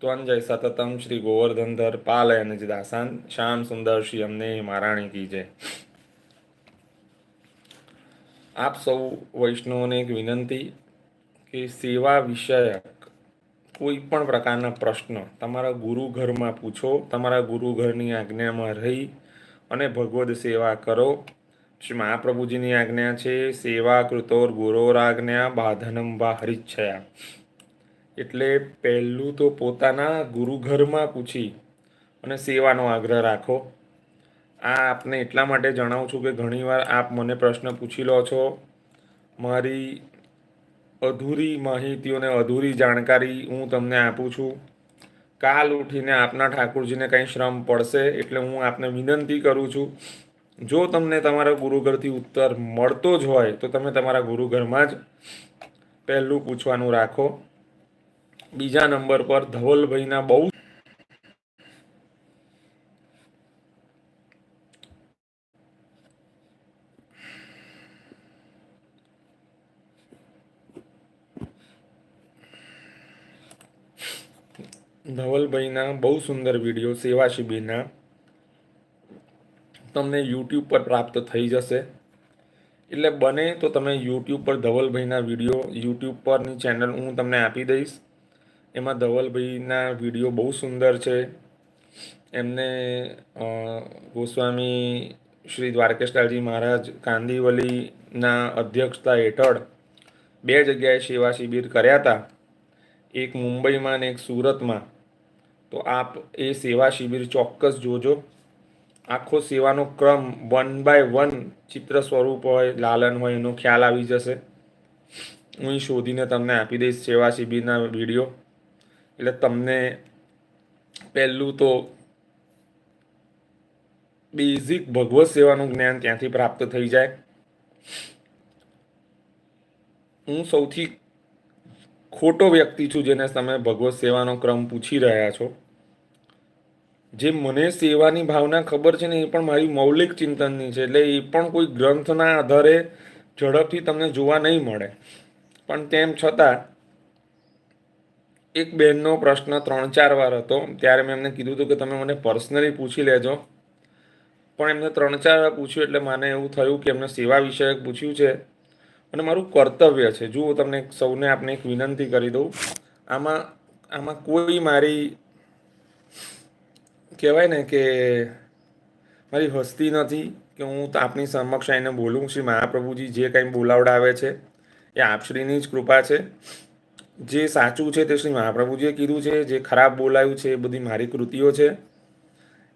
ત્વંજય સતતમ શ્રી ગોવર્ધનધર પાલયન જ દાસાન શ્યામ સુંદર શ્રી અમને મહારાણી કી જય. આપ સૌ વૈષ્ણવોને એક વિનંતી કે સેવા વિષયક કોઈ પણ પ્રકારના પ્રશ્ન તમારા ગુરુ ઘરમાં પૂછો, તમારા ગુરુ ઘરની આજ્ઞામાં રહી અને ભગવદ સેવા કરો. શ્રી મહાપ્રભુજીની આજ્ઞા છે સેવા કૃતોર ગુરોરાજ્ઞા બાધનમ વા હરિચ્છયા. એટલે પહેલું તો પોતાના ગુરુઘરમાં પૂછી અને સેવાનો આગ્રહ રાખો. આ આપને એટલા માટે જણાવું છું કે ઘણીવાર આપ મને પ્રશ્ન પૂછી લો છો. મારી અધૂરી માહિતીઓને અધૂરી જાણકારી હું તમને આપું છું. કાલ ઉઠીને આપના ઠાકુરજીને કંઈ શ્રમ પડશે એટલે હું આપને વિનંતી કરું છું, જો તમને તમારા ગુરુઘરથી ઉત્તર મળતો જ હોય તો તમે તમારા ગુરુઘરમાં જ પહેલું પૂછવાનું રાખો. બીજા નંબર પર ધવલભાઈના બહુ ધવલભાઈના બહુ સુંદર વીડિયો સેવા શિબિરના તમને યુટ્યુબ પર પ્રાપ્ત થઈ જશે. એટલે બને તો તમે યુટ્યુબ પર ધવલભાઈના વીડિયો, યુટ્યુબ પરની ચેનલ હું તમને આપી દઈશ. એમાં ધવલભાઈના વીડિયો બહુ સુંદર છે. એમને ગોસ્વામી શ્રી દ્વારકેશલાલજી મહારાજ કાંદીવલીના અધ્યક્ષતા હેઠળ બે જગ્યાએ સેવા શિબિર કર્યા હતા. એક મુંબઈમાં અને એક સુરતમાં. તો આપ એ સેવા શિબિર ચોક્કસ જોજો. આખો સેવાનો ક્રમ વન બાય વન ચિત્ર સ્વરૂપ હોય, લાલન હોય, એનો ખ્યાલ આવી જશે. હું શોધીને તમને આપી દઈશ સેવા શિબિરના વીડિયો. એટલે તમને પહેલું તો બેઝિક ભગવત સેવાનું જ્ઞાન ત્યાંથી પ્રાપ્ત થઈ જાય. હું સૌથી ખોટો વ્યક્તિ છું જેને તમે ભગવત સેવાનો ક્રમ પૂછી રહ્યા છો. જે મને સેવાની ભાવના ખબર છે ને એ પણ મારી મૌલિક ચિંતનની છે, એટલે એ પણ કોઈ ગ્રંથના આધારે ઝડપથી તમને જોવા નહીં મળે. પણ તેમ છતાં એક બહેનનો પ્રશ્ન ત્રણ ચાર વાર હતો. ત્યારે મેં એમને કીધું હતું કે તમે મને પર્સનલી પૂછી લેજો. પણ એમને ત્રણ ચાર વાર પૂછ્યું એટલે મને એવું થયું કે એમને સેવા વિષયક પૂછ્યું છે. અને મારું કર્તવ્ય છે. જુઓ તમને સૌને આપને એક વિનંતી કરી દઉં. આમાં આમાં કોઈ મારી, કહેવાય ને કે મારી હસ્તી નથી કે હું આપની સમક્ષ આવીને બોલું શ્રી મહાપ્રભુજી જે કંઈ બોલાવડાવે છે, એ આપશ્રીની જ કૃપા છે. જે સાચું છે તે શ્રી મહાપ્રભુજીએ કીધું છે, જે ખરાબ બોલાયું છે એ બધી મારી કૃતિઓ છે.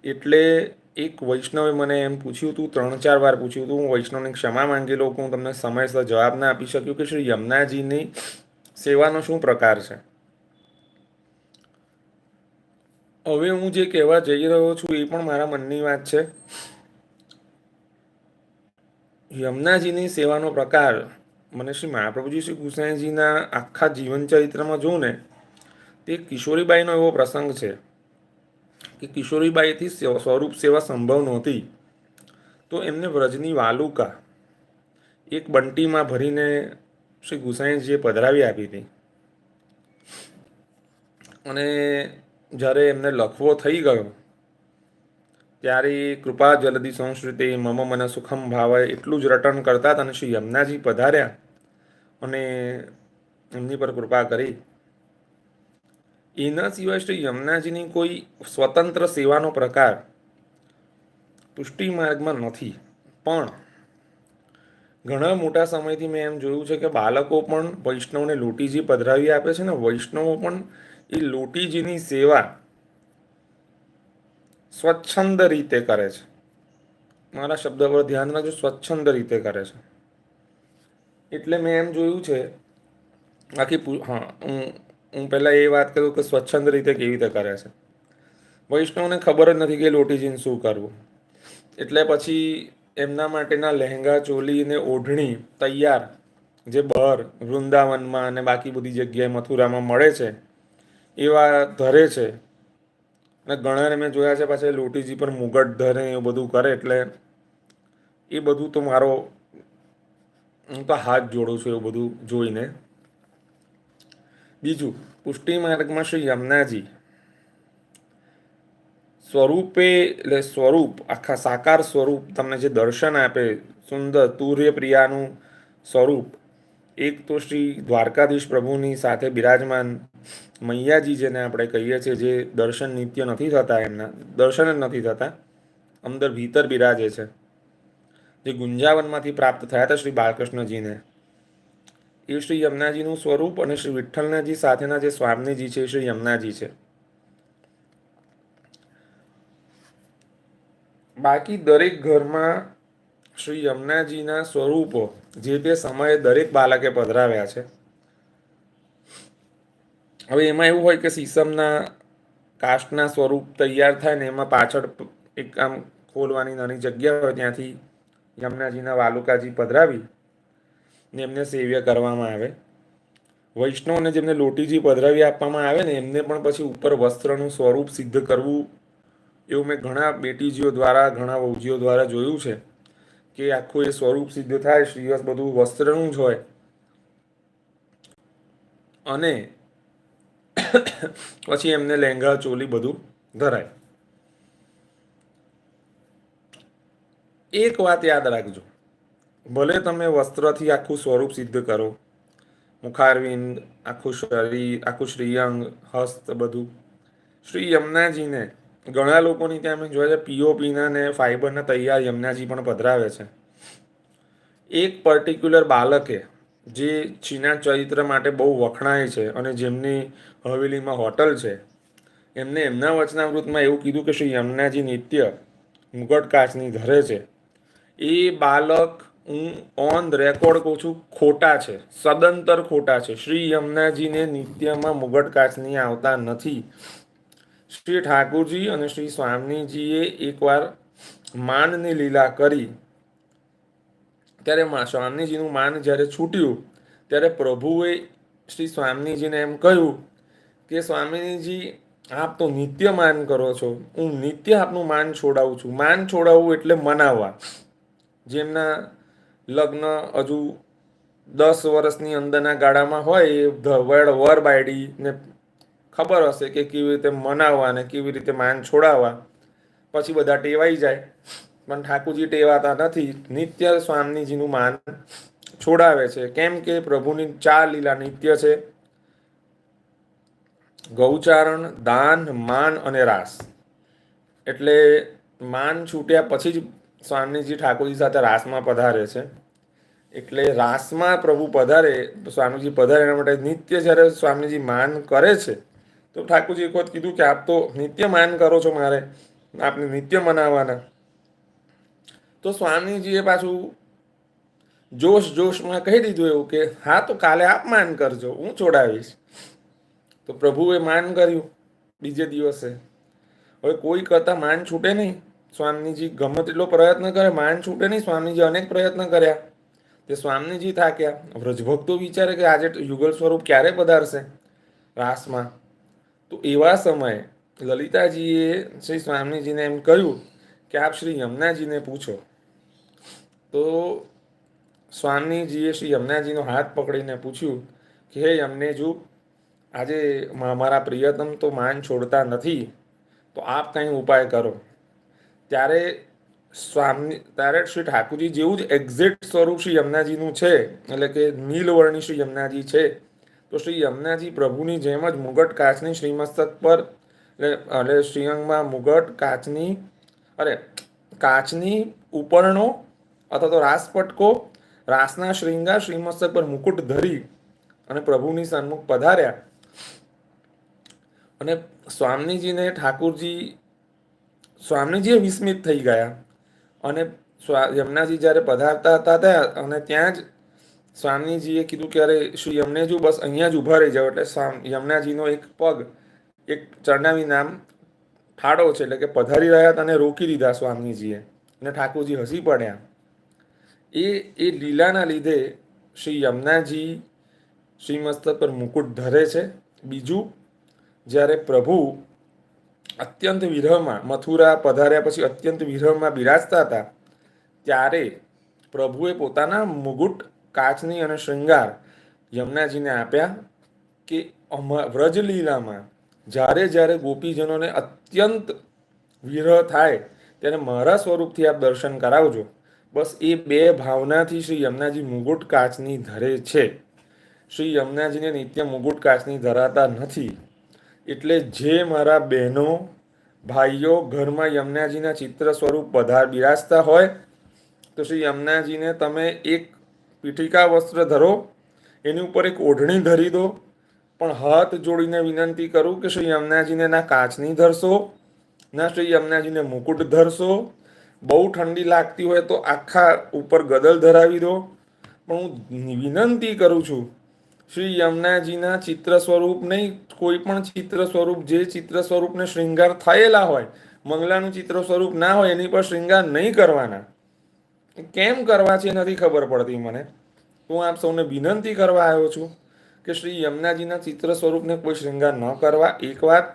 એટલે એક વૈષ્ણવે મને એમ પૂછ્યું હતું ત્રણ ચાર વાર પૂછ્યું હતું હું વૈષ્ણવની ક્ષમા માંગી લઉં કે હું તમને સમયસર જવાબ ના આપી શક્યું કે શ્રી યમુનાજીની સેવાનો શું પ્રકાર છે? હવે હું જે કહેવા જઈ રહ્યો છું એ પણ મારા મનની વાત છે. યમુનાજીની સેવાનો પ્રકાર મને શ્રી મહાપ્રભુજી શ્રી ગુસાઈજીના આખા જીવન ચરિત્રમાં જોઉં ને, તે કિશોરીબાઈનો એવો પ્રસંગ છે કે કિશોરીબાઈથી સ્વરૂપ સેવા સંભવ નહોતી. તો એમને વ્રજની વાલુકા એક બંટીમાં ભરીને શ્રી ગુસાઈજીએ પધરાવી આપી હતી. અને જ્યારે એમને લખવો થઈ ગયો ત્યારે કૃપા જલદી સંસ્કૃતિ મમ મન સુખમ ભાવે એટલું જ રટણ કરતા અને શ્રી યમુનાજી પધાર્યા અને એમની પર કૃપા કરી. એના સિવાય શ્રી યમુનાજીની કોઈ સ્વતંત્ર સેવાનો પ્રકાર પુષ્ટિ માર્ગમાં નથી. પણ ઘણા મોટા સમયથી મેં એમ જોયું છે કે બાળકો પણ વૈષ્ણવને લોટીજી પધરાવી આપે છે ને વૈષ્ણવો પણ એ લોટીજીની સેવા સ્વચ્છંદ રીતે કરે છે. મારા શબ્દ પર ધ્યાન રાખજો, સ્વચ્છંદ રીતે કરે છે. એટલે મેં એમ જોયું છે પૂ- હા, હું હું પહેલાં એ વાત કરું કે સ્વચ્છંદ રીતે કેવી રીતે કરે છે. વૈષ્ણવને ખબર જ નથી કે લોટીજીને શું કરવું. એટલે પછી એમના માટેના લહેંગા, ચોલી અને ઓઢણી તૈયાર, જે બહાર વૃંદાવનમાં અને બાકી બધી જગ્યાએ મથુરામાં મળે છે, એવા ધરે છે. અને ઘણાને મેં જોયા છે પાછા લોટીજી પર મુગટ ધરે, એવું બધું કરે એટલે એ બધું તો મારો હું તો હાથ જોડું છું એવું બધું જોઈને. બીજું, પુષ્ટિ માર્ગમાં શ્રી યમુનાજી. સ્વરૂપે, એટલે સ્વરૂપ, આખા સાકાર સ્વરૂપ તમને જે દર્શન આપે, સુંદર તુર્ય પ્રિયાનું સ્વરૂપ એક તો શ્રી દ્વારકાધીશ પ્રભુની સાથે બિરાજમાન મૈયાજી જેને આપણે કહીએ છીએ, જે દર્શન નિત્ય નથી થતા એમના, દર્શન જ નથી થતા, અંદર ભીતર બિરાજે છે. જે ગુંજાવનમાંથી પ્રાપ્ત થયા હતા શ્રી બાલકૃષ્ણજીને. એ શ્રી યમુનાજીનું સ્વરૂપ અને શ્રી વિઠ્ઠલનાજી સાથેના જે સ્વામીજી છે, એ શ્રી યમુનાજી છે. બાકી દરેક ઘરમાં શ્રી યમુનાજીના સ્વરૂપો જે તે સમયે દરેક બાળકે પધરાવ્યા છે. હવે એમાં એવું હોય કે સીસમના કાસ્ટના સ્વરૂપ તૈયાર થાય ને એમાં પાછળ એક આમ ખોલવાની નાની જગ્યા હોય ત્યાંથી યમુનાજીના વાલુકાજી પધરાવી ને એમને સેવ્ય કરવામાં આવે. વૈષ્ણવને જેમને લોટીજી પધરાવી આપવામાં આવે ને એમને પણ પછી ઉપર વસ્ત્રનું સ્વરૂપ સિદ્ધ કરવું એવું મેં ઘણા બેટીજીઓ દ્વારા, ઘણા વહુજીઓ દ્વારા જોયું છે. કે આખું એ સ્વરૂપ સિદ્ધ થાય શ્રીવસ બધું વસ્ત્રનું જ હોય. અને પછી એમને લેંગા, ચોલી બધું ધરાય. એક વાત યાદ રાખજો. ભલે તમે વસ્ત્રથી આખું સ્વરૂપ સિદ્ધ કરો, મુખારવિંદ, આખું શરીર, આખું શ્રીઅંગ, હસ્ત બધું, શ્રી યમુનાજીને ઘણા લોકોની ત્યાં અમે જોયા છે પીઓપીના ને ફાઈબરના તૈયાર યમનાજી પણ પધરાવે છે. એક પર્ટિક્યુલર બાળકે જે ચીના ચરિત્ર માટે બહુ વખણાય છે અને જેમની હવેલીમાં હોટલ છે, એમને એમના વચનામૃતમાં એવું કીધું કે શ્રી યમનાજી નિત્ય મુગટ કાચની ધરે છે. એ બાળક હું ઓન રેકોર્ડ કહું છું, ખોટા છે, સદંતર ખોટા છે. શ્રી યમનાજીને નિત્યમાં મુગટ કાચની આવતા નથી. શ્રી ઠાકુરજી અને શ્રી સ્વામીજીએ એકવાર માનની લીલા કરી. ત્યારે સ્વામીજીનું માન જ્યારે છૂટ્યું, ત્યારે પ્રભુએ શ્રી સ્વામીજીને એમ કહ્યું કે, સ્વામીજી, આપ તો નિત્ય માન કરો છો. હું નિત્ય આપનું માન છોડાવું છું. માન છોડાવવું એટલે મનાવવા. જેમના લગ્ન હજુ દસ વર્ષની અંદરના ગાળામાં હોય, એ વડ વર બાયડી ને ખબર હશે કે કેવી રીતે મનાવવા અને કેવી રીતે માન છોડાવવા. પછી બધા ટેવાઈ જાય. પણ ઠાકુરજી ટેવાતા નથી. નિત્ય સ્વામીજીનું માન છોડાવે છે. કેમ કે પ્રભુની ચાર લીલા નિત્ય છે. ગૌચારણ, દાન, માન અને રાસ. એટલે માન છૂટ્યા પછી જ સ્વામીજી ઠાકોરજી સાથે રાસમાં પધારે છે. એટલે રાસમાં પ્રભુ પધારે, સ્વામીજી પધારે એના માટે નિત્ય જ્યારે સ્વામીજી માન કરે છે તો ઠાકોરજી એક વખત કીધું કે આપ તો નિત્ય માન કરો છો મારે, આપને નિત્ય મનાવવાના. તો સ્વામીજીએ પાછું જોશ જોશમાં કહી દીધું એવું કે, હા, તો કાલે આપ માન કરજો, હું છોડાવીશ. તો પ્રભુએ માન કર્યું બીજે દિવસે. હવે કોઈ કરતા માન છૂટે નહીં. સ્વામીજી ગમે તેટલો પ્રયત્ન કરે, માન છૂટે નહીં. સ્વામીજી અનેક પ્રયત્ન કર્યા. તે સ્વામીજી થાક્યા. વ્રજભક્તો વિચારે કે આજે યુગલ સ્વરૂપ ક્યારે પધારશે? રાસમાં. તો એવા સમયે લલિતાજીએ શ્રી સ્વામીજીને એમ કહ્યું કે આપ શ્રી યમુનાજીને પૂછો. તો સ્વામીજીએ શ્રી યમુનાજીનો હાથ પકડીને પૂછ્યું કે, હે યમનેજુ, આજે મારા પ્રિયતમ તો માન છોડતા નથી, તો આપ કંઈ ઉપાય કરો? ત્યારે સ્વામી, ત્યારે શ્રી ઠાકુરજી જેવું જ એક્ઝેક્ટ સ્વરૂપ શ્રી યમુનાજીનું છે, એટલે કે નીલવર્ણી શ્રી યમુનાજી છે. તો શ્રી યમુનાજી પ્રભુની જેમ જ મુગટ કાચની શ્રીમસ્તક પર, એટલે શ્રીઅંગમાં મુગટ કાચની, અરે, કાચની ઉપરણો અથવા તો રાસપટકો, રાસના શ્રીંગા શ્રીમસ્તક પર મુકુટ ધરી અને પ્રભુની સન્મુખ પધાર્યા. અને સ્વામીજીને ઠાકુરજી સ્વામીજી વિસ્મિત થઈ ગયા. અને યમુનાજી જ્યારે પધારતા હતા ત્યાં અને ત્યાં જ સ્વામીજીએ કીધું કે, અરે, શું યમનેજુ બસ અહીંયા જ ઊભા રહી જાઓ. એટલે યમનાજીનો એક પગ, એક ચરણાવી નામ ઠાડો છે, એટલે કે પધારી રહ્યા હતા અને રોકી દીધા સ્વામીજીએ. અને ઠાકોરજી હસી પડ્યા. એ એ લીલાના લીધે શ્રી યમુનાજી શ્રીમસ્તક પર મુકુટ ધરે છે. બીજું, જ્યારે પ્રભુ અત્યંત વિરહમાં મથુરા પધાર્યા પછી અત્યંત વિરહમાં બિરાજતા હતા, ત્યારે પ્રભુએ પોતાના મુગુટ કાચની અને શૃંગાર યમુનાજીને આપ્યા કે વ્રજલીલામાં જ્યારે જ્યારે ગોપીજનોને અત્યંત વિરહ થાય ત્યારે મારા સ્વરૂપથી આપ દર્શન કરાવજો. બસ એ બે ભાવનાથી શ્રી યમુનાજી મુગુટ કાચની ધરે છે. શ્રી યમુનાજીને નિત્ય મુગુટ કાચની ધરાતા નથી. એટલે જે મારા બહેનો, ભાઈઓ ઘરમાં યમુનાજીના ચિત્ર સ્વરૂપ પધાર બિરાજતા હોય, તો શ્રી યમુનાજીને તમે એક પીઠિકા વસ્ત્ર ધરો, એની ઉપર એક ઓઢણી ધરી દો, પણ હાથ જોડીને વિનંતી કરું કે શ્રી યમુનાજીને ના કાચની ધરશો, ના શ્રી યમુનાજીને મુકુટ ધરશો. બહુ ઠંડી લાગતી હોય તો આખા ઉપર ગદલ ધરાવી દો. પણ હું વિનંતી કરું છું, શ્રી યમુનાજીના ચિત્ર સ્વરૂપ નહીં, કોઈ પણ ચિત્ર સ્વરૂપ, જે ચિત્ર સ્વરૂપને શ્રૃંગાર થયેલા હોય, મંગલાનું ચિત્ર સ્વરૂપ ના હોય, એની પર શ્રૃંગાર નહીં કરવાના. કેમ કરવા છે નથી ખબર પડતી મને. હું આપ સૌને વિનંતી કરવા આવ્યો છું કે શ્રી યમુનાજીના ચિત્ર સ્વરૂપને કોઈ શ્રૃંગાર ન કરવા. એક વાત,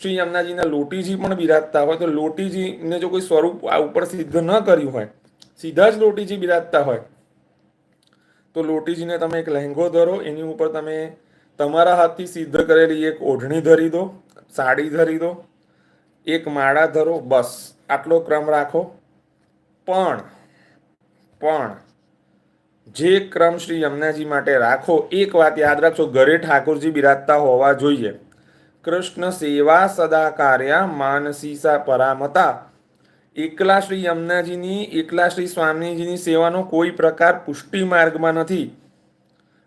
શ્રી યમુનાજીના લોટીજી પણ બિરાજતા હોય તો લોટીજીને જો કોઈ સ્વરૂપ આ ઉપર સિદ્ધ ન કર્યું હોય, સીધા જ લોટીજી બિરાજતા હોય, તો લોટીજીને તમે એક લહેંગો ધરો, એની ઉપર તમે તમારા હાથથી સિદ્ધ કરેલી એક ઓઢણી ધરી દો, સાડી ધરી દો, એક માળા ધરો, બસ. આટલો ક્રમ રાખો. પણ પણ જે ક્રમ શ્રી યમુનાજી માટે રાખો, એક વાત યાદ રાખજો, ઘરે ઠાકોરજી બિરાજતા હોવા જોઈએ. કૃષ્ણ સેવા સદા કાર્યા માનસીસા પરામતા. એકલા શ્રી યમુનાજીની, એકલા શ્રી સ્વામીજીની સેવાનો કોઈ પ્રકાર પુષ્ટિ માર્ગમાં નથી.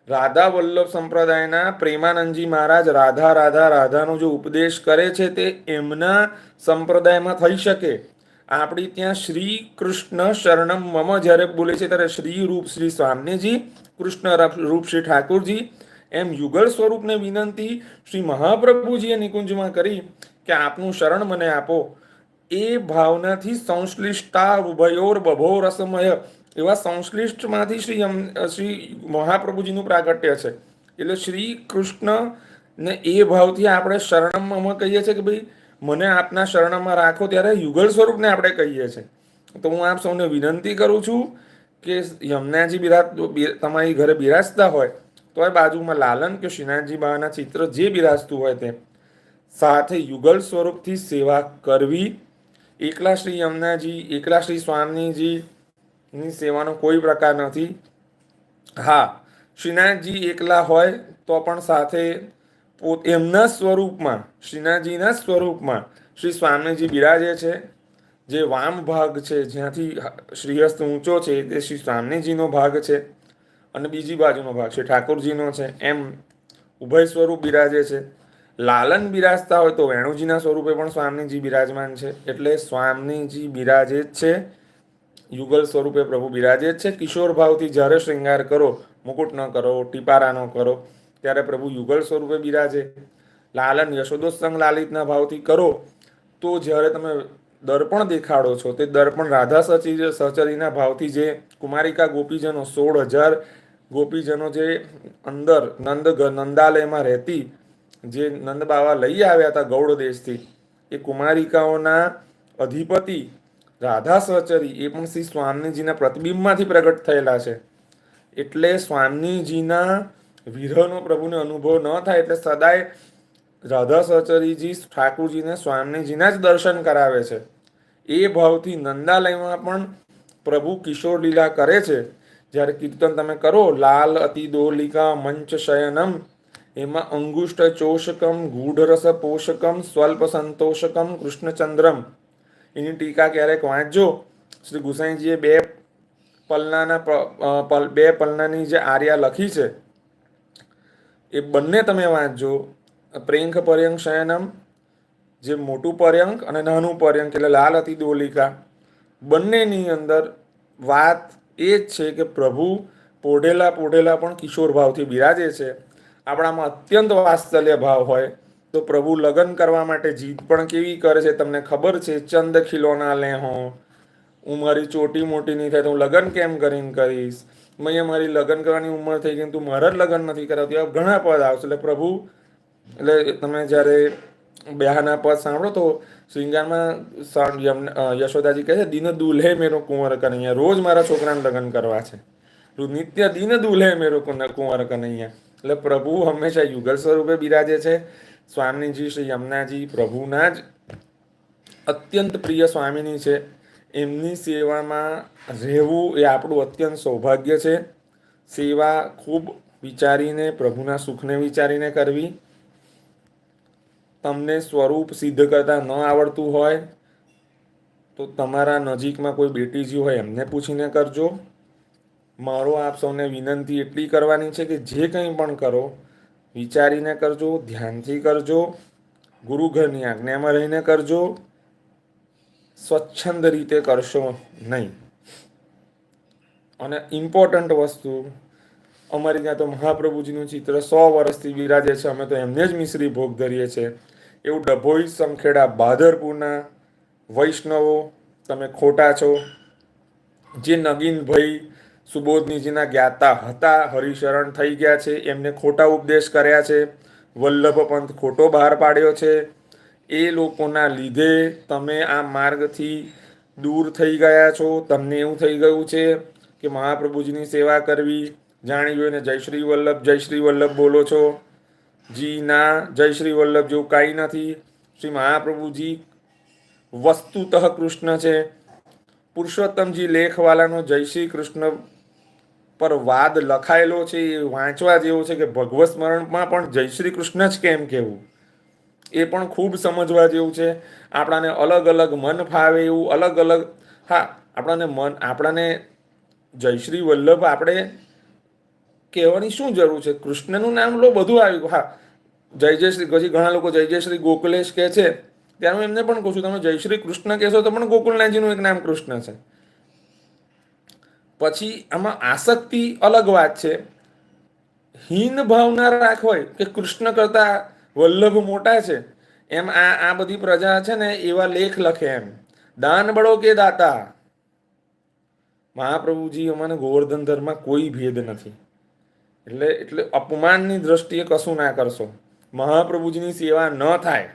રાધા વલ્લભ સંપ્રદાયના પ્રેમાનંદજી મહારાજ રાધા રાધા રાધાનો જો ઉપદેશ કરે છે તે એમના સંપ્રદાયમાં થઈ શકે. આપણી ત્યાં શ્રી કૃષ્ણ શરણમ મમ જ્યારે બોલે છે ત્યારે શ્રી રૂપ શ્રી સ્વામીજી કૃષ્ણ રૂપ શ્રી ઠાકુરજી, એમ યુગલ સ્વરૂપને વિનંતી શ્રી મહાપ્રભુજીએ નિકુંજમાં કરી કે આપનું શરણ મને આપો. એ ભાવનાથી સંશ્લિષ્ટા ઉભયોર બભો રસમય એવા સંશ્લિષ્ટમાંથી શ્રી શ્રી મહાપ્રભુજીનું પ્રાગટ્ય છે. એટલે શ્રી કૃષ્ણ ને એ ભાવથી આપણે શરણમાં કહીએ છીએ કે ભાઈ મને આપના શરણમાં રાખો ત્યારે યુગલ સ્વરૂપને આપણે કહીએ છીએ. તો હું આપ સૌને વિનંતી કરું છું કે યમુનાજી બિરાજ તમારી ઘરે બિરાજતા હોય, તો એ બાજુમાં લાલન કે શ્રીનાથજી બાના ચિત્ર જે બિરાજતું હોય તે. સાથે યુગલ સ્વરૂપથી સેવા કરવી. એકલા શ્રી યમુનાજી, એકલા શ્રી સ્વામીજીની સેવાનો કોઈ પ્રકાર નથી. હા શ્રીનાથજી એકલા હોય તો પણ સાથે એમના સ્વરૂપમાં, શ્રીનાથજીના સ્વરૂપમાં શ્રી સ્વામીજી બિરાજે છે. જે વામ ભાગ છે, જ્યાંથી શ્રીહસ્ત ઊંચો છે, તે શ્રી સ્વામીજીનો ભાગ છે અને બીજી બાજુનો ભાગ છે, ઠાકોરજીનો છે. એમ ઉભય સ્વરૂપ બિરાજે છે. લાલન બિરાજતા હોય તો વેણુજીના સ્વરૂપે પણ સ્વામીજી બિરાજમાન છે. એટલે સ્વામીજી બિરાજે જ છે. યુગલ સ્વરૂપે પ્રભુ બિરાજે જ છે. કિશોર ભાવથી જ્યારે શ્રૃંગાર કરો, મુકુટ ન કરો ટીપારા ન કરો ત્યારે પ્રભુ યુગલ સ્વરૂપે બિરાજે. લાલન યશોદોત્સંગ લાલિતના ભાવથી કરો. તો જ્યારે તમે દર્પણ દેખાડો છો, તે દર્પણ રાધા સચી સચરીના ભાવથી જે કુમારિકા ગોપીજનો સોળ હજાર ગોપીજનો જે અંદર નંદ નંદાલયમાં રહેતી, જે નંદ બાવા લઈ આવ્યા હતા ગૌડ દેશથી, એ કુમારિકાઓના અધિપતિ રાધા સહચરી એ પણ શ્રી સ્વામીજીના પ્રતિબિંબમાંથી પ્રગટ થયેલા છે. એટલે સ્વામીજીના વિરહનો પ્રભુને અનુભવ ન થાય એટલે સદાય રાધા સહચરીજી ઠાકુરજીને સ્વામીજીના જ દર્શન કરાવે છે. એ ભાવથી નંદાલયમાં પણ પ્રભુ કિશોર લીલા કરે છે. જ્યારે કીર્તન તમે કરો, લાલ અતિ દોલિકા મંચ શયનમ, એમાં અંગુષ્ઠ ચોષકમ, ગૂઢરસ પોષકમ, સ્વલ્પ સંતોષકમ, કૃષ્ણચંદ્રમ. એની ટીકા ક્યારેક વાંચજો. શ્રી ગુસાઈજીએ બે પલનાના બે પલનાની જે આર્યા લખી છે. એ બંને તમે વાંચજો. પ્રેંખ પર્યંક શયનમ, જે મોટું પર્યંક અને નાનું પર્યંક એટલે લાલ હતી દોલિકા, બંનેની અંદર વાત એ જ છે કે પ્રભુ પોઢેલા પોઢેલા પણ કિશોર ભાવથી બિરાજે છે. આપણામાં અત્યંત વાત્સલ્ય ભાવ હોય તો પ્રભુ લગ્ન કરવા માટે જીદ પણ કેવી કરે છે તમને ખબર છે? ચંદ ખીલોના લે હો હું મારી ચોટી મોટી નહીં થાય તો હું લગ્ન કેમ કરીને કરીશ? મેં મારી લગ્ન કરવાની ઉંમર થઈ ગઈ તું મારા જ લગ્ન નથી કરાવતી. આ ઘણા પદ આવશે. એટલે પ્રભુ, એટલે તમે જ્યારે બ્યાહના પદ સાંભળો તો શ્રીંગારમાં યશોદાજી કહે છે, દિન દુલ્હે મેરો કુંવર કનૈયા રોજ મારા છોકરાને લગ્ન કરવા છે. નિત્ય દિન દુલ્હે મેરો કુંવર કનૈયા એટલે પ્રભુ હંમેશા યુગલ સ્વરૂપે બિરાજે છે. સ્વામીજી, શ્રી યમુનાજી પ્રભુના જ અત્યંત પ્રિય સ્વામીની છે. એમની સેવામાં રહેવું એ આપણું અત્યંત સૌભાગ્ય છે. સેવા ખૂબ વિચારીને, પ્રભુના સુખને વિચારીને કરવી. તમને સ્વરૂપ સિદ્ધ કરતાં ન આવડતું હોય, તો તમારા નજીકમાં કોઈ બેટીજી હોય, એમને પૂછીને કરજો. મારો આપ સૌને વિનંતી એટલી કરવાની છે કે જે કંઈ પણ કરો, વિચારીને કરજો, ધ્યાનથી કરજો, ગુરુઘરની આજ્ઞામાં રહીને કરજો. સ્વચ્છંદ રીતે કરશો નહીં. અને ઇમ્પોર્ટન્ટ વસ્તુ, અમારી ત્યાં તો મહાપ્રભુજીનું ચિત્ર સો વર્ષથી બિરાજે છે. અમે તો એમને જ મિશ્રી ભોગ ધરીએ છીએ એવું ડભોઈ સંખેડા બાદરપુરના વૈષ્ણવો, તમે ખોટા છો. જે નગીનભાઈ સુબોધનીજીના જ્ઞાતા હતા, હરિશરણ થઈ ગયા છે. એમને ખોટા ઉપદેશ કર્યા છે. વલ્લભ પંથ ખોટો બહાર પાડ્યો છે. એ લોકોના લીધે તમે આ માર્ગથી દૂર થઈ ગયા છો. તમને એવું થઈ ગયું છે કે મહાપ્રભુજીની સેવા કરવી. જાણી જોઈને જય શ્રી વલ્લભ, જય શ્રી વલ્લભ બોલો છો. જી ના, જય શ્રી વલ્લભ જેવું કાંઈ નથી. શ્રી મહાપ્રભુજી વસ્તુતઃ કૃષ્ણ છે. પુરુષોત્તમજી લેખવાલાનો જય શ્રી કૃષ્ણ પર વાદ લખાયેલો છે. એ વાંચવા જેવો છે કે ભગવત સ્મરણમાં પણ જય શ્રી કૃષ્ણ જ કેમ કહેવું એ પણ ખૂબ સમજવા જેવું છે. આપણાને અલગ અલગ મન ફાવે એવું અલગ અલગ, હા, આપણાને મન, આપણાને જય શ્રી વલ્લભ આપણે કહેવાની શું જરૂર છે? કૃષ્ણનું નામ લો, બધું આવ્યું હા, જય જય શ્રી, પછી ઘણા લોકો જય જય શ્રી ગોકુલેશ કહે છે. ત્યારે હું એમને પણ કહું છું, તમે જય શ્રી કૃષ્ણ કહેશો તો પણ ગોકુલનાથજીનું એક નામ કૃષ્ણ છે. પછી આમાં આસક્તિ અલગ વાત છે. હીન ભાવના હોય કે કૃષ્ણ કરતા વલ્લભ મોટા છે. એમ આ આ બધી પ્રજા છે ને એવા લેખ લખે એમ. દાન બળો કે દાતા? મહાપ્રભુજી અમને ગોવર્ધન ધર્મમાં કોઈ ભેદ નથી. એટલે એટલે અપમાનની દ્રષ્ટિએ કશું ના કરશો. મહાપ્રભુજીની સેવા ન થાય.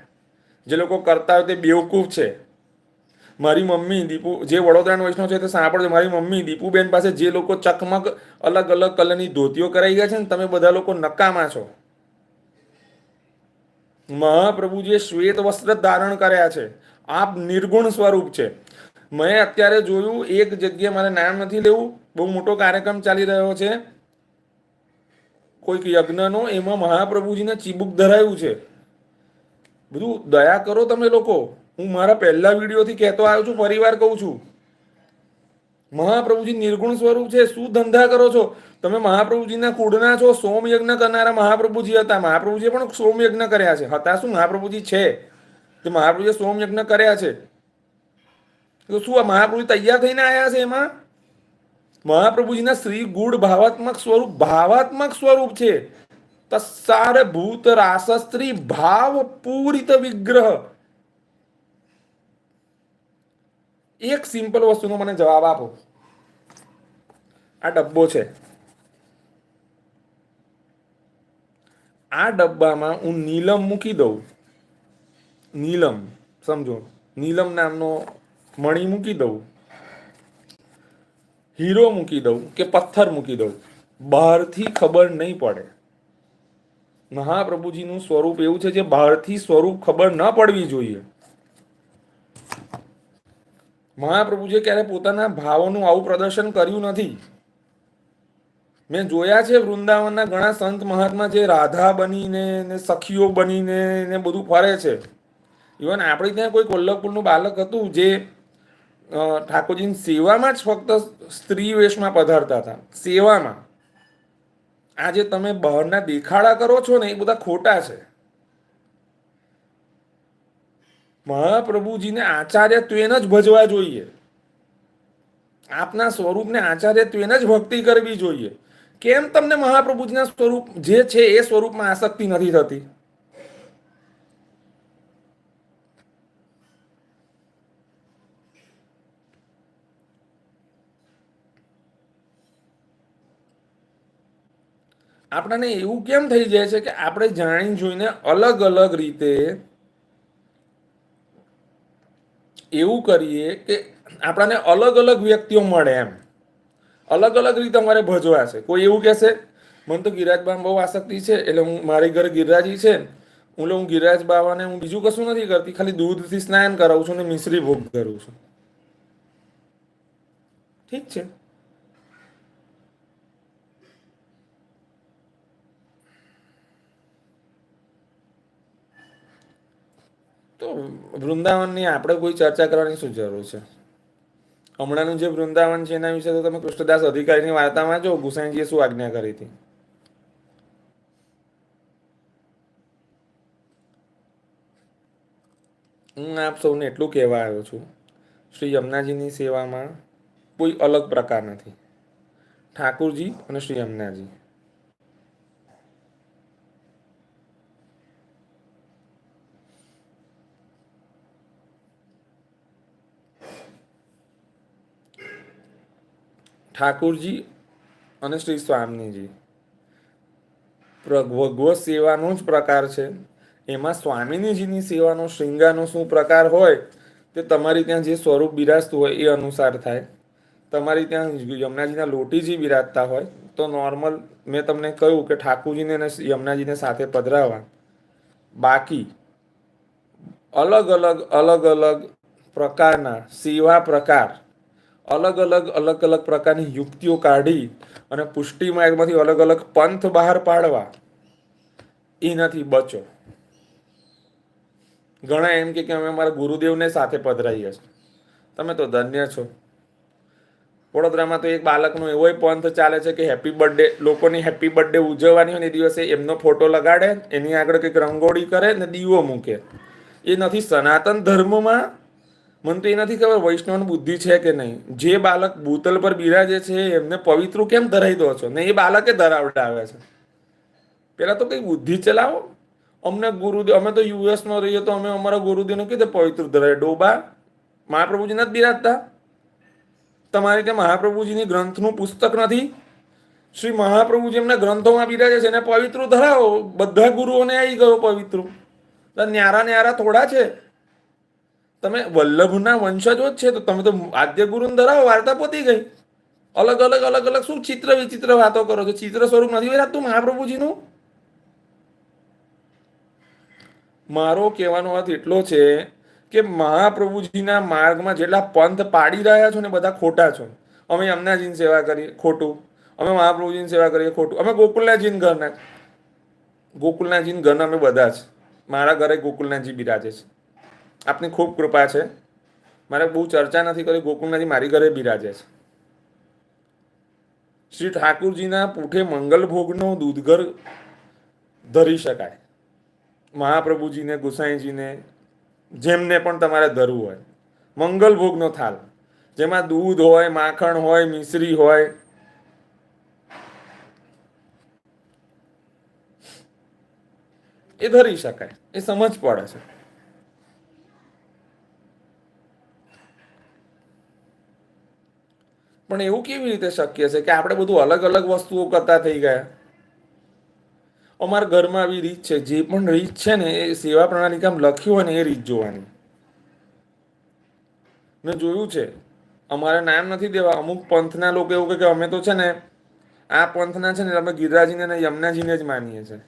જે લોકો કરતા હોય તે બેવકૂફ છે. મારી મમ્મી દીપુ, જે વડોદરાનો વૈષ્ણવ છે તે સાંભળજો. મારી મમ્મી દીપુબેન પાસે જે લોકો ચકમક અલગ અલગ કલરની ધોતીઓ કરાઈ ગયા છે ને, તમે બધા લોકો નકામા છો. મહાપ્રભુજીએ શ્વેત વસ્ત્ર ધારણ કર્યા છે, આપ નિર્ગુણ સ્વરૂપ છે. મેં અત્યારે જોયું, એક જગ્યાએ મારે નામ નથી લેવું, બહુ મોટો કાર્યક્રમ ચાલી રહ્યો છે. કોઈક યજ્ઞનો, એમાં મહાપ્રભુજીને ચીબુક ધરાયું છે. બધું દયા કરો તમે લોકો. હું મારા પહેલા વિડીયોથી કહેતો આવ્યો છું પરિવાર કહું છું. મહાપ્રભુજી નિર્ગુણ સ્વરૂપ છે. શું ધંધા કરો છો? તમે મહાપ્રભુજીના કુળના છો સોમ યજ્ઞ કરનારા મહાપ્રભુજી હતા. મહાપ્રભુજીએ પણ સોમ યજ્ઞ કર્યા છે. હતા શું મહાપ્રભુજી છે? કે મહાપ્રભુજીએ સોમ યજ્ઞ કર્યા છે. તો શું આ મહાપ્રભુ તૈયાર થઈને આવ્યા છે એમાં? મહાપ્રભુજીના શ્રી ગુડ ભાવાત્મક સ્વરૂપ ભાવાત્મક સ્વરૂપ છે. તસાર ભૂત રાસ ભાવ પૂરિત વિગ્રહ. એક સિમ્પલ વસ્તુનો મને જવાબ આપો. આ ડબ્બો છે. આ ડબ્બામાં હું નીલમ મૂકી દઉં. નીલમ, સમજો. નીલમ નામનો મણી મૂકી દઉં. હીરો મૂકી દઉં કે પથ્થર મૂકી દઉં. બહારથી ખબર નહીં પડે. મહાપ્રભુજીનું સ્વરૂપ એવું છે જે બહારથી સ્વરૂપ ખબર ન પડવી જોઈએ. મહાપ્રભુજીએ ક્યારે પોતાના ભાવોનું આવું પ્રદર્શન કર્યું નથી? મેં જોયા છે વૃંદાવનના ઘણા સંત મહાત્મા જે રાધા બનીને ને સખીઓ બનીને ને બધું ફરે છે. ઇવન આપણે ત્યાં કોઈ કોલ્લપુરનું બાલક હતું જે ઠાકોરજીની સેવામાં જ ફક્ત સ્ત્રી વેશમાં પધારતા હતા. સેવામાં. આજે તમે બહારના દેખાડા કરો છો ને એ બધા ખોટા છે. મહાપ્રભુજીને આચાર્યત્વેન જ ભજવા જોઈએ. આપના સ્વરૂપને આચાર્યત્વેન જ ભક્તિ કરવી જોઈએ. કેમ તમને મહાપ્રભુજીના સ્વરૂપ જે છે એ સ્વરૂપમાં આસક્તિ નથી થતી? આપણને એવું કેમ થઈ જાય છે કે આપણે જાણી જોઈને અલગ અલગ રીતે એવું કરીએ કે આપણને અલગ અલગ વ્યક્તિઓ મળે એમ. અલગ અલગ રીતે અમારે ભજવા છે. કોઈ એવું કહેશે, મને તો ગિરાજબાન બહુ આસક્તિ છે, એટલે હું મારી ઘરે ગિરરાજી છે, હું હું ગિરિરાજ બાવાને હું બીજું કશું નથી કરતી, ખાલી દૂધથી સ્નાન કરાવું છું અને મિશ્રી ભોગ કરું છું. ઠીક છે. તો વૃંદાવનની આપણે કોઈ ચર્ચા કરવાની શું જરૂર છે? હમણાંનું જે વૃંદાવન છે એના વિશે તો તમે કૃષ્ણદાસ અધિકારીની વાર્તામાં જો ગુસાઈજીએ શું આજ્ઞા કરી હતી? હું આપ સૌને એટલું કહેવા આવ્યો છું, શ્રી યમુનાજીની સેવામાં કોઈ અલગ પ્રકાર નથી. ઠાકુરજી અને શ્રી યમુનાજી. ઠાકુરજી અને શ્રી સ્વામીજી. ભગવત સેવાનો જ પ્રકાર છે. એમાં સ્વામિનીજીની સેવાનો શૃંગારનો શું પ્રકાર હોય તે તમારી ત્યાં જે સ્વરૂપ બિરાજતું હોય એ અનુસાર થાય. તમારી ત્યાં યમુનાજીના લોટીજી બિરાજતા હોય તો નોર્મલ મેં તમને કહ્યું કે ઠાકુરજીને અને યમુનાજીને સાથે પધરાવવા. બાકી અલગ અલગ અલગ અલગ પ્રકારના સેવા પ્રકાર અલગ અલગ અલગ અલગ પ્રકારની યુક્તિઓ કાઢી અને પુષ્ટિમાં એકમાંથી અલગ અલગ પંથ બહાર પાડવા. એનાથી બચો. ઘણા એમ કે અમે અમારા ગુરુદેવને સાથે પધરાઈએ છીએ. તમે તો ધન્ય છો. વડોદરામાં તો એક બાળકનો એવોય પંથ ચાલે છે કે હેપી બર્થડે લોકોની હેપી બર્થડે ઉજવવાની હોય ને દિવસે એમનો ફોટો લગાડે, એની આગળ કંઈક રંગોળી કરે ને દીવો મૂકે. એ નથી સનાતન ધર્મમાં મને તો એ નથી ખબર વૈષ્ણવ બુદ્ધિ છે કે નહીં. જે બાળક ભૂતલ પર બિરાજે છે, એમને પવિત્ર કેમ ધરાવી દો છો? ને એ બાળકે ધરાવડાવે છે. પેલા તો કઈ બુદ્ધિ ચલાવો. અમને ગુરુદેવ, અમે તો યુએસમાં રહીએ તો અમે અમારા ગુરુદેવને કીધે પવિત્ર ધરાય ડોબા? મહાપ્રભુજી નથી બિરાજતા? તમારે ત્યાં મહાપ્રભુજીની ગ્રંથનું પુસ્તક નથી? શ્રી મહાપ્રભુજી એમના ગ્રંથોમાં બિરાજે છે, એને પવિત્ર ધરાવો. બધા ગુરુઓને આવી ગયો પવિત્ર. ન્યારા ન્યારા થોડા છે. તમે વલ્લભના વંશજો જ છે, તો તમે તો આદ્ય ગુરુને ધરાવો, વાર્તા પતી ગઈ. અલગ અલગ અલગ અલગ શું ચિત્ર વિચિત્ર વાતો કરો છો? ચિત્ર સ્વરૂપ નથી. વિરાજતું મહાપ્રભુજીનું? મારો કહેવાનો અર્થ એટલો છે કે મહાપ્રભુજીના માર્ગમાં જેટલા પંથ પાડી રહ્યા છો ને બધા ખોટા છો. અમે યમુનાજીની સેવા કરીએ, ખોટું. અમે મહાપ્રભુજીની સેવા કરીએ, ખોટું. અમે ગોકુલનાથજીને ઘરના ગોકુલનાથજીને ઘરના અમે બધા જ. મારા ઘરે ગોકુલનાથજી બિરાજે છે. આપની ખૂબ કૃપા છે. મારે બહુ ચર્ચા નથી કરી ગોકુલનાથજી મારી ઘરે બિરાજે છે. શ્રી ઠાકુરજીના પૂઠે મંગલ ભોગનો દૂધઘર ધરી શકાય. મહાપ્રભુજીને, ગુસાઈજીને, જેમને પણ તમારે ધરવું હોય. મંગલ ભોગનો થાલ. જેમાં દૂધ હોય, માખણ હોય, મિશ્રી હોય. એ ધરી શકાય. એ સમજ પડે છે. પણ એવું કેવી રીતે શક્ય છે કે આપણે બધું અલગ અલગ વસ્તુઓ કરતા થઈ ગયા? અમારા ઘરમાં આવી રીત છે. જે પણ રીત છે ને એ સેવા પ્રણાલિકામાં લખ્યું હોય ને એ રીત જોવાની. મેં જોયું છે. અમારે નામ નથી દેવા. અમુક પંથના લોકો એવું કે અમે તો છે ને આ પંથના છે ને અમે ગિરિરાજીને અને યમુનાજીને જ માનીએ છીએ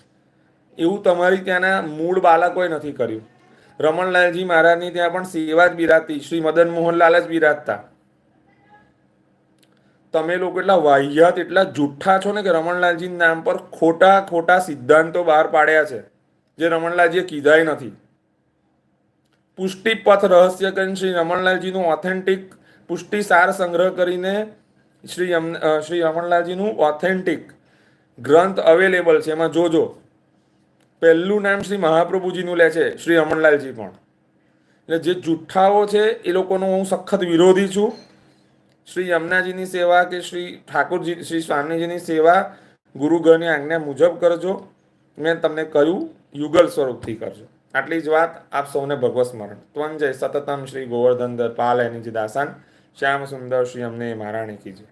એવું તમારી ત્યાંના મૂળ બાળકોએ નથી કર્યું. રમણલાલજી મહારાજની ત્યાં પણ સેવા જ બિરાજતી. શ્રી મદન મોહનલાલ જ બિરાજતા. તમે લોકો એટલા વાહિયાત, એટલા જુઠ્ઠા છો ને કે રમણલાલજીના નામ પર ખોટા ખોટા સિદ્ધાંતો બહાર પાડ્યા છે, જે રમણલાલજીએ કીધાય નથી. પુષ્ટિપથ રહસ્ય કરીને શ્રી રમણલાલજીનું ઓથેન્ટિક પુષ્ટિ સાર સંગ્રહ કરીને શ્રી શ્રી રમણલાલજીનું ઓથેન્ટિક ગ્રંથ અવેલેબલ છે. એમાં જોજો, પહેલું નામ શ્રી મહાપ્રભુજીનું લે છે શ્રી રમણલાલજી પણ. એટલે જે જુઠ્ઠાઓ છે એ લોકોનો હું સખત વિરોધી છું. શ્રી યમુનાજીની સેવા કે શ્રી ઠાકોરજી, શ્રી સ્વામીજીની સેવા ગુરુગ્રહની આજ્ઞા મુજબ કરજો. મેં તમને કહ્યું યુગલ સ્વરૂપથી કરજો. આટલી જ વાત આપ સૌને ભગવત સ્મરણ. ત્વંજય સતતમ શ્રી ગોવર્ધન દર પાલ એની દાસાન શ્યામ સુંદર શ્રી અમને મહારાણી કીજે.